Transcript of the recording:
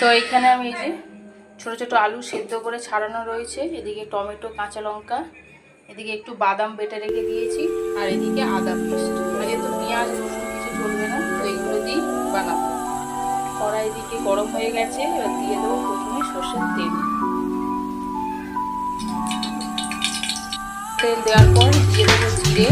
তো এখানে আমি এই যে ছোটো ছোটো আলু সেদ্ধ করে ছাড়ানো রয়েছে। এদিকে টমেটো, কাঁচা লঙ্কা, এদিকে একটু বাদাম বেটে রেখে দিয়েছি, আর এদিকে আদা পেস্ট। আর যেহেতু পেঁয়াজ, রসুন কিছু চলবে না, তো এইগুলো দিয়েই বানাবো। কড়াই দিকে গরম হয়ে গেছে, এবার দিয়ে দেবো প্রথমে সর্ষের তেল। তেল দেওয়ার পর দিয়ে দেবো জিরে।